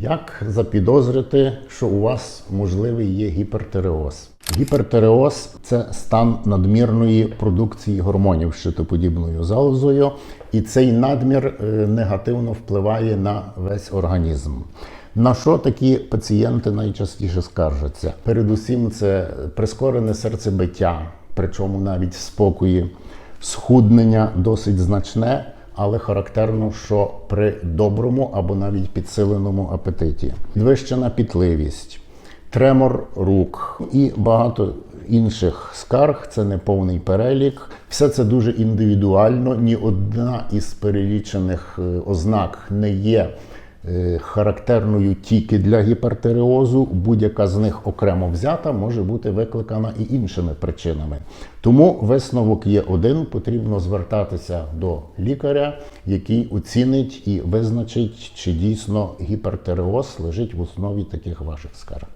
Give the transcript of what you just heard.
Як запідозрити, що у вас можливий є гіпертиреоз? Гіпертиреоз це стан надмірної продукції гормонів щитоподібною залозою, і цей надмір е, негативно впливає на весь організм. На що такі пацієнти найчастіше скаржаться? Передусім, це прискорене серцебиття, причому навіть спокої, схуднення досить значне, але характерно, що при доброму або навіть підсиленому апетиті, підвищена пітливість, тремор рук і багато інших скарг. Це не повний перелік. Все це дуже індивідуально. Ні одна із перелічених е, ознак не є характерною тільки для гіпертиреозу. Будь-яка з них окремо взята може бути викликана і іншими причинами. Тому висновок є один: потрібно звертатися до лікаря, який оцінить і визначить, чи дійсно гіпертиреоз лежить в основі таких ваших скарг.